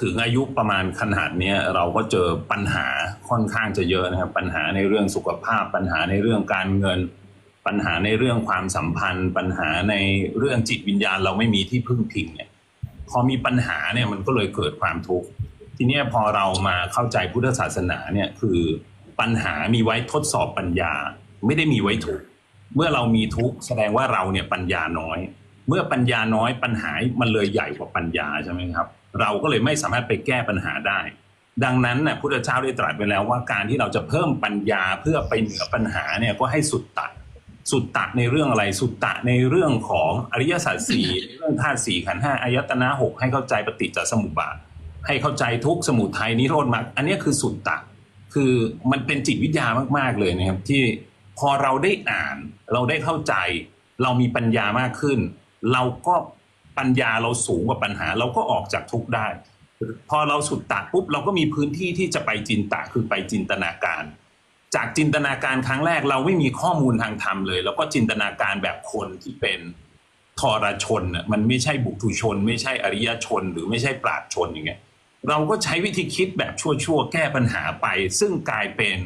ถึงอายุประมาณขนาดนี้เราก็เจอปัญหาค่อนข้างจะเยอะนะครับ ปัญหาในเรื่องสุขภาพ ปัญหาในเรื่องการเงิน ปัญหาในเรื่องความสัมพันธ์ ปัญหาในเรื่องจิตวิญญาณ เราไม่มีที่พึ่งพิงเนี่ยพอมีปัญหาเนี่ยมันก็เลยเกิดความทุกข์ทีนี้พอเรามาเข้าใจพุทธศาสนาเนี่ยคือปัญหามีไว้ทดสอบปัญญา ไม่ได้มีไว้ทุกข์เมื่อเรามีทุกข์แสดงว่าเราเนี่ยปัญญาน้อย เมื่อปัญญาน้อยปัญหา มันเลยใหญ่กว่าปัญญาใช่ไหมครับ เราก็เลยไม่สามารถไปแก้ปัญหาได้ ดังนั้นน่ะพุทธเจ้าได้ตรัสไปแล้วว่าการที่เราจะเพิ่มปัญญาเพื่อไปเหนือปัญหาเนี่ยก็ให้สุดตะสุดตะในเรื่องอะไรสุดตะในเรื่องของอริยสัจสี่เรื่องธาตุสี่ขันห้าอายตนะหกให้เข้าใจปฏิจจสมุปบาท ให้เข้าใจทุกสมุทัยนิโรธมรรคอันนี้คือสุดตะ คือมันเป็นจิตวิทยามาก ๆ เลยนะครับ ที่พอเราได้อ่านเราได้เข้าใจ เรามีปัญญามากขึ้น เราก็ปัญญาเราสูงกว่าปัญหา เราก็ออกจากทุกข์ได้ พอเราสุดตะปุ๊บเราก็มีพื้นที่ที่จะไปจินตะคือไปจินตนาการ จากจินตนาการครั้งแรกเราไม่มีข้อมูลทางธรรมเลย แล้วก็จินตนาการแบบคนที่เป็นทรชนน่ะมันไม่ใช่บุตุชน ไม่ใช่อริยชน หรือไม่ใช่ปราดชนอย่างเงี้ยเราก็ใช้วิธีคิดแบบชั่วๆแก้ปัญหาไป ซึ่งกลายเป็น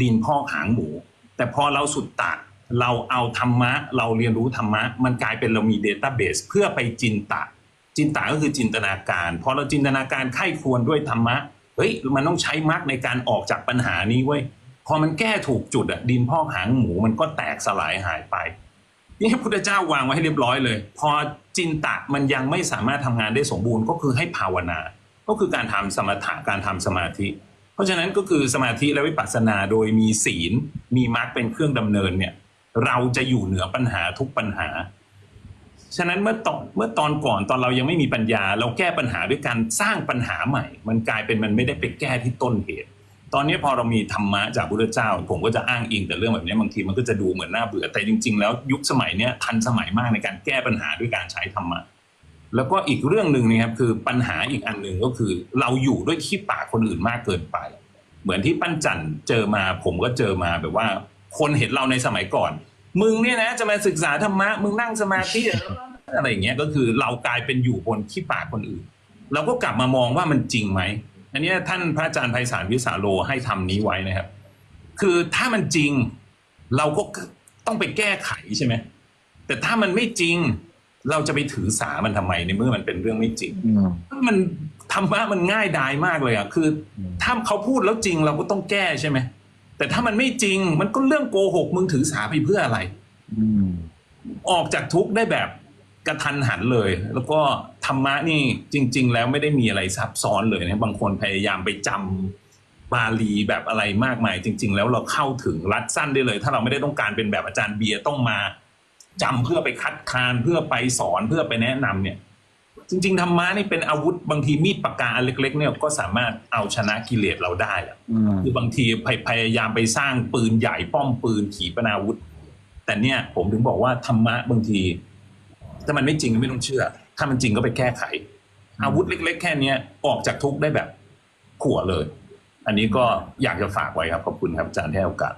ดินพอกหางหมู แต่พอเราสุดตะ เราเอาธรรมะ เราเรียนรู้ธรรมะ มันกลายเป็นเรามีเดต้าเบสเพื่อไปจินตะ จินตะก็คือจินตนาการพอเราจินตนาการไข้ควรด้วยธรรมะเฮ้ยมันต้องใช้มรรคในการออกจากปัญหานี้เว้ยพอมันแก้ถูกจุดอะดินพอกหางหมูมันก็แตกสลายหายไปนี่พระพุทธเจ้าวางไว้ให้เรียบร้อยเลย พอจินตะมันยังไม่สามารถทำงานได้สมบูรณ์ก็คือให้ภาวนา ก็คือการทำสมถะการทำสมาธิ เพราะฉะนั้นก็คือสมาธิและวิปัสสนาโดยมีศีล มีมรรคเป็นเครื่องดำเนินเนี่ย เราจะอยู่เหนือปัญหาทุกปัญหา ฉะนั้นเมื่อตอนเมื่อตอนก่อนตอนเรายังไม่มีปัญญา เราแก้ปัญหาด้วยการสร้างปัญหาใหม่ มันกลายเป็นมันไม่ได้ไปแก้ที่ต้นเหตุ ตอนนี้พอเรามีธรรมะจากพระพุทธเจ้า ผมก็จะอ้างอิงแต่เรื่องแบบนี้บางทีมันก็จะดูเหมือนน่าเบื่อแต่จริง ๆ แล้วยุคสมัยนี้ทันสมัยมากในการแก้ปัญหาด้วยการใช้ธรรมะแล้วก็อีกเรื่องหนึ่งนะครับคือปัญหาอีกอันหนึ่งก็คือ เราอยู่ด้วยขี้ปากคนอื่นมากเกินไป เหมือนที่ปั้นจันเจอมาผมก็เจอมาแบบว่า คนเห็นเราในสมัยก่อน มึงเนี่ยนะจะมาศึกษาธรรมะมึงนั่งสมาธิอะไรอย่างเงี้ยก็คือเรากลายเป็นอยู่บนขี้ปากคนอื่น เราก็กลับมามองว่ามันจริงไหมอันเนี้ยท่านพระอาจารย์ไพศาลวิสาโลให้ทำนี้ไว้นะครับ คือถ้ามันจริง เราก็ต้องไปแก้ไขใช่ไหมแต่ถ้ามันไม่จริง เราจะไปถือสามันทำไมในเมื่อมันเป็นเรื่องไม่จริงอืมมันธรรมะมันง่ายดายมากเลยอะคือ ถ้าเขาพูดแล้วจริงเราก็ต้องแก้ใช่ไหม แต่ถ้ามันไม่จริงมันก็เรื่องโกหกมึงถือสาไปเพื่ออะไรอืมออกจากทุกข์ได้แบบกระทันหันเลย แล้วก็ธรรมะนี่จริง ๆ แล้วไม่ได้มีอะไรซับซ้อนเลยนะบางคนพยายามไปจำบาลีแบบอะไรมากมาย จริง ๆ แล้วเราเข้าถึงรัดสั้นได้เลย ถ้าเราไม่ได้ต้องการเป็นแบบอาจารย์เบียร์ต้องมาจำเพื่อไปคัดค้านเพื่อไปสอนเพื่อไปแนะนำเนี่ย จริง ๆธรรมะนี่เป็นอาวุธบางทีมีดปากกาอันเล็ก ๆ เนี่ยก็สามารถเอาชนะกิเลสเราได้อะอืมคือบางทีพยพยายามไปสร้างปืนใหญ่ป้อมปืนขีปนาวุธ แต่เนี่ยผมถึงบอกว่าธรรมะบางที ถ้ามันไม่จริงก็ไม่ต้องเชื่อ ถ้ามันจริงก็ไปแก้ไข อาวุธเล็ก ๆ แค่เนี้ยออกจากทุกข์ได้แบบขัวเลย อันนี้ก็อยากจะฝากไว้ครับขอบคุณครับอาจารย์ที่ให้โอกาส